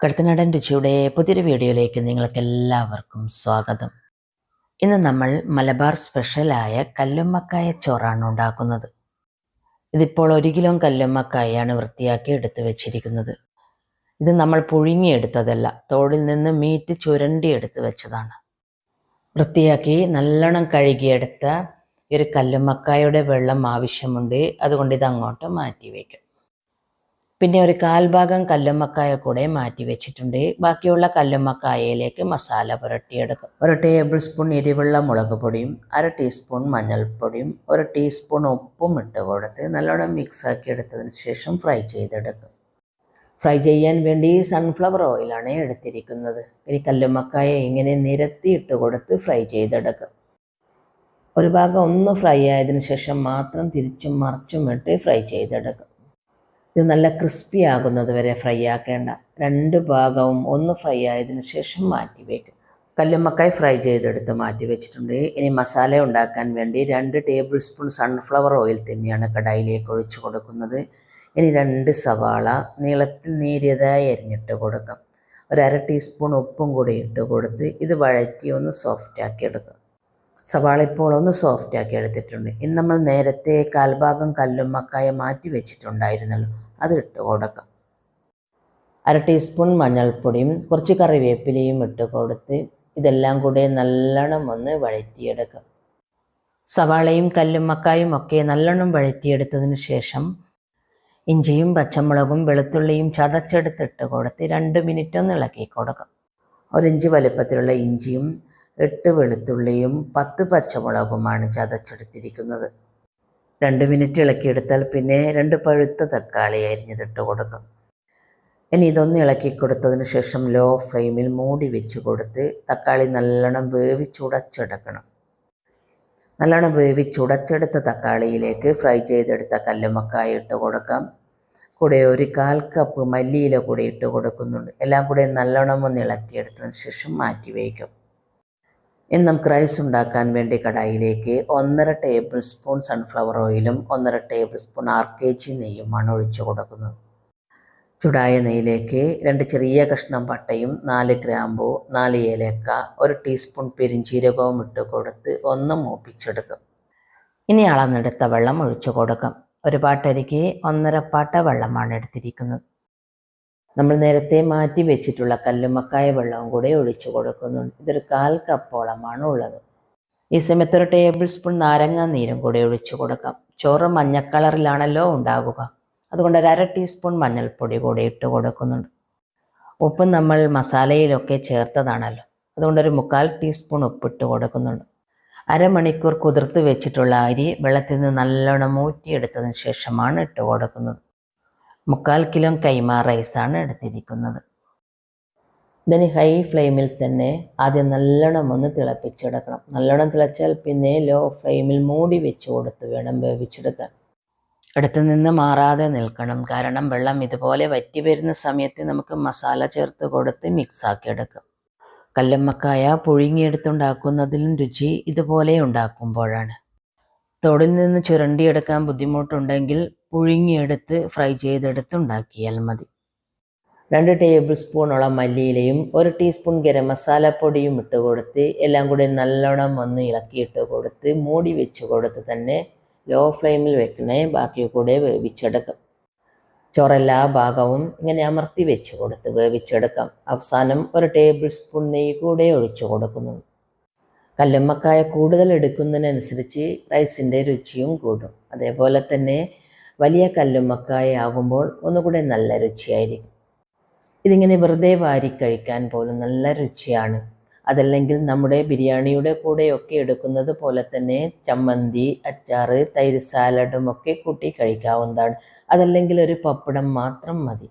കടുത്തനാടൻ രുചിയുടെ പുതിയൊരു വീഡിയോയിലേക്ക് നിങ്ങൾക്ക് എല്ലാവർക്കും സ്വാഗതം. ഇന്ന് നമ്മൾ മലബാർ സ്പെഷ്യലായ കല്ലുമ്മക്കായ ചോറാണ് ഉണ്ടാക്കുന്നത്. ഇതിപ്പോൾ ഒരു കിലോ കല്ലുമ്മക്കായാണ് വൃത്തിയാക്കി എടുത്തു വെച്ചിരിക്കുന്നത്. ഇത് നമ്മൾ പുഴുങ്ങിയെടുത്തതല്ല തോടിൽ നിന്ന് മീറ്റ് ചുരണ്ടി എടുത്തു വെച്ചതാണ്. വൃത്തിയാക്കി നല്ലോണം കഴുകിയെടുത്ത ഒരു കല്ലുമ്മക്കായുടെ വെള്ളം ആവശ്യമുണ്ട് അതുകൊണ്ട് ഇത് അങ്ങോട്ട് മാറ്റി വയ്ക്കും. പിന്നെ ഒരു കാൽഭാഗം കല്ലുമ്മക്കായ കൂടെ മാറ്റി വെച്ചിട്ടുണ്ട്. ബാക്കിയുള്ള കല്ലുമ്മക്കായയിലേക്ക് മസാല പുരട്ടിയെടുക്കും. ഒരു ടേബിൾ സ്പൂൺ എരിവുള്ള മുളക് പൊടിയും അര ടീസ്പൂൺ മഞ്ഞൾപ്പൊടിയും ഒരു ടീസ്പൂൺ ഉപ്പും ഇട്ട് കൊടുത്ത് നല്ലോണം മിക്സ് ആക്കി എടുത്തതിന് ശേഷം ഫ്രൈ ചെയ്തെടുക്കും. ഫ്രൈ ചെയ്യാൻ വേണ്ടി സൺഫ്ലവർ ഓയിലാണ് എടുത്തിരിക്കുന്നത്. ഇനി കല്ലുമ്മക്കായ ഇങ്ങനെ നിരത്തി ഇട്ട് കൊടുത്ത് ഫ്രൈ ചെയ്തെടുക്കും. ഒരു ഭാഗം ഒന്ന് ഫ്രൈ ആയതിനു ശേഷം മാത്രം തിരിച്ചും മറിച്ചും ഇട്ട് ഫ്രൈ ചെയ്തെടുക്കും. ഇത് നല്ല ക്രിസ്പി ആകുന്നത് വരെ ഫ്രൈ ആക്കേണ്ട. രണ്ട് ഭാഗവും ഒന്ന് ഫ്രൈ ആയതിനു ശേഷം മാറ്റി വയ്ക്കും കല്ലുമ്മക്കായ് ഫ്രൈ ചെയ്തെടുത്ത് മാറ്റി വെച്ചിട്ടുണ്ട്. ഇനി മസാല ഉണ്ടാക്കാൻ വേണ്ടി രണ്ട് ടേബിൾ സ്പൂൺ സൺഫ്ലവർ ഓയിൽ തന്നെയാണ് കടായിലേക്ക് ഒഴിച്ചു കൊടുക്കുന്നത്. ഇനി രണ്ട് സവാള നീളത്തിൽ നേരിയതായി അരിഞ്ഞിട്ട് കൊടുക്കാം. ഒരു അര ടീസ്പൂൺ ഉപ്പും കൂടി ഇട്ട് കൊടുത്ത് ഇത് വഴറ്റി ഒന്ന് സോഫ്റ്റ് ആക്കി എടുക്കുക സവാള ഇപ്പോൾ ഒന്ന് സോഫ്റ്റ് ആക്കി എടുത്തിട്ടുണ്ട്. ഇനി നമ്മൾ നേരത്തെ കാൽഭാഗം കല്ലും മക്കായ മാറ്റി വെച്ചിട്ടുണ്ടായിരുന്നല്ലോ. അത് ഇട്ട് കൊടുക്കാം. അര ടീസ്പൂൺ മഞ്ഞൾപ്പൊടിയും കുറച്ച് കറിവേപ്പിലയും ഇട്ട് കൊടുത്ത് ഇതെല്ലാം കൂടെ നല്ലോണം ഒന്ന് വഴറ്റിയെടുക്കാം. സവാളയും കല്ലും മക്കായും ഒക്കെ നല്ലോണം വഴറ്റിയെടുത്തതിന് ശേഷം ഇഞ്ചിയും പച്ചമുളകും വെളുത്തുള്ളിയും ചതച്ചെടുത്തിട്ട് കൊടുത്ത് രണ്ട് മിനിറ്റ് ഒന്ന് ഇളക്കി കൊടുക്കാം. ഒരിഞ്ച് വലിപ്പത്തിലുള്ള വലുപ്പത്തിലുള്ള ഇഞ്ചിയും എട്ട് വെളുത്തുള്ളിയും പത്ത് പച്ചമുളകുമാണ് ചതച്ചെടുത്തിരിക്കുന്നത്. രണ്ട് മിനിറ്റ് ഇളക്കിയെടുത്താൽ പിന്നെ രണ്ട് പഴുത്ത തക്കാളി അരിഞ്ഞതിട്ട് കൊടുക്കും. ഇനി ഇതൊന്ന് ഇളക്കി കൊടുത്തതിന് ശേഷം ലോ ഫ്ലെയിമിൽ മൂടി വെച്ച് കൊടുത്ത് തക്കാളി നല്ലോണം വേവിച്ചുടച്ചെടുക്കണം നല്ലോണം വേവിച്ചുടച്ചെടുത്ത തക്കാളിയിലേക്ക് ഫ്രൈ ചെയ്തെടുത്ത കല്ലുമക്കായ ഇട്ട് കൊടുക്കാം. കൂടെ ഒരു കാൽ കപ്പ് മല്ലിയില കൂടി ഇട്ട് കൊടുക്കുന്നുണ്ട്. എല്ലാം കൂടെ നല്ലോണം ഒന്ന് ഇളക്കിയെടുത്തതിന് ശേഷം മാറ്റി വയ്ക്കും. ഇനി ക്രൈസ് ഉണ്ടാക്കാൻ വേണ്ടി കടായിലേക്ക് ഒന്നര ടേബിൾ സ്പൂൺ സൺഫ്ലവർ ഓയിലും ഒന്നര table spoon R K G നെയ്യുമാണ് ഒഴിച്ചു കൊടുക്കുന്നത്. ചൂടായ നെയ്യിലേക്ക് രണ്ട് ചെറിയ കഷ്ണം പട്ടയും നാല് ഗ്രാമ്പൂ നാല് ഏലക്ക ഒരു ടീസ്പൂൺ പെരിഞ്ചീരകവും ഇട്ട് കൊടുത്ത് ഒന്ന് മൂപ്പിച്ചെടുക്കും. ഇനി അളന്നെടുത്ത വെള്ളം ഒഴിച്ചു കൊടുക്കാം. ഒരു പാട്ടരിക്ക് ഒന്നര പാട്ട വെള്ളമാണ് എടുത്തിരിക്കുന്നത്. നമ്മൾ നേരത്തെ മാറ്റി വെച്ചിട്ടുള്ള കല്ലുമക്കായ വെള്ളവും കൂടെ ഒഴിച്ചു കൊടുക്കുന്നുണ്ട്. ഇതൊരു കാൽ കപ്പോളമാണ് ഉള്ളത്. ഈ സമയത്ത് ഒരു ടേബിൾ സ്പൂൺ നാരങ്ങ നീരും കൂടെ ഒഴിച്ചു കൊടുക്കാം. ചോറ് മഞ്ഞ കളറിലാണല്ലോ ഉണ്ടാകുക. അതുകൊണ്ട് ഒരു അര ടീസ്പൂൺ മഞ്ഞൾപ്പൊടി കൂടി ഇട്ട് കൊടുക്കുന്നുണ്ട്. ഉപ്പ് നമ്മൾ മസാലയിലൊക്കെ ചേർത്തതാണല്ലോ. അതുകൊണ്ട് ഒരു മുക്കാൽ ടീസ്പൂൺ ഉപ്പിട്ട് കൊടുക്കുന്നുണ്ട്. അരമണിക്കൂർ കുതിർത്ത് വെച്ചിട്ടുള്ള അരി വെള്ളത്തിൽ നിന്ന് നല്ലോണം ഊറ്റിയെടുത്തതിന് ശേഷമാണ് ഇട്ട് കൊടുക്കുന്നത്. മുക്കാൽ കിലോ കൈമ റൈസാണ് എടുത്തിരിക്കുന്നത്. ഇതിന് ഹൈ ഫ്ലെയിമിൽ തന്നെ ആദ്യം നല്ലോണം ഒന്ന് തിളപ്പിച്ചെടുക്കണം. നല്ലോണം തിളച്ചാൽ പിന്നെ ലോ ഫ്ലെയിമിൽ മൂടി വെച്ച് കൊടുത്ത് വേണം വേവിച്ചെടുക്കാൻ. അടുത്തു നിന്ന് മാറാതെ നിൽക്കണം. കാരണം വെള്ളം ഇതുപോലെ വറ്റി വരുന്ന സമയത്ത് നമുക്ക് മസാല ചേർത്ത് കൊടുത്ത് മിക്സാക്കി എടുക്കാം. കല്ലമ്മക്കായ പുഴുങ്ങിയെടുത്തുണ്ടാക്കുന്നതിലും രുചി ഇതുപോലെ ഉണ്ടാക്കുമ്പോഴാണ്. തോടിൽ നിന്ന് ചുരണ്ടിയെടുക്കാൻ ബുദ്ധിമുട്ടുണ്ടെങ്കിൽ പുഴുങ്ങിയെടുത്ത് ഫ്രൈ ചെയ്തെടുത്ത് ഉണ്ടാക്കിയാൽ മതി. രണ്ട് ടേബിൾ സ്പൂണോളം മല്ലിയിലയും ഒരു ടീസ്പൂൺ ഗരം മസാലപ്പൊടിയും ഇട്ട് കൊടുത്ത് എല്ലാം കൂടി നല്ലോണം വന്ന് ഇളക്കിയിട്ട് കൊടുത്ത് മൂടി വെച്ച് കൊടുത്ത് തന്നെ ലോ ഫ്ലെയിമിൽ വെക്കണേ ബാക്കി കൂടെ വേവിച്ചെടുക്കാം. ചോറെല്ലാ ഭാഗവും ഇങ്ങനെ അമർത്തി വെച്ച് കൊടുത്ത് വേവിച്ചെടുക്കാം. അവസാനം ഒരു ടേബിൾ സ്പൂൺ നെയ്യ് കൂടെ ഒഴിച്ചു കൊടുക്കുന്നു. കല്ലുമ്മക്കായ കൂടുതൽ എടുക്കുന്നതിനനുസരിച്ച് റൈസിന്റെ രുചിയും കൂടും. അതേപോലെ തന്നെ വലിയ കല്ലും മക്കായ ആകുമ്പോൾ ഒന്നുകൂടെ നല്ല രുചിയായിരിക്കും. ഇതിങ്ങനെ വെറുതെ വാരി കഴിക്കാൻ പോലും നല്ല രുചിയാണ്. അതല്ലെങ്കിൽ നമ്മുടെ ബിരിയാണിയുടെ കൂടെയൊക്കെ എടുക്കുന്നത് പോലെ തന്നെ ചമ്മന്തി അച്ചാറ് തൈര് സാലഡും ഒക്കെ കൂട്ടി കഴിക്കാവുന്നതാണ്. അതല്ലെങ്കിൽ ഒരു പപ്പടം മാത്രം മതി.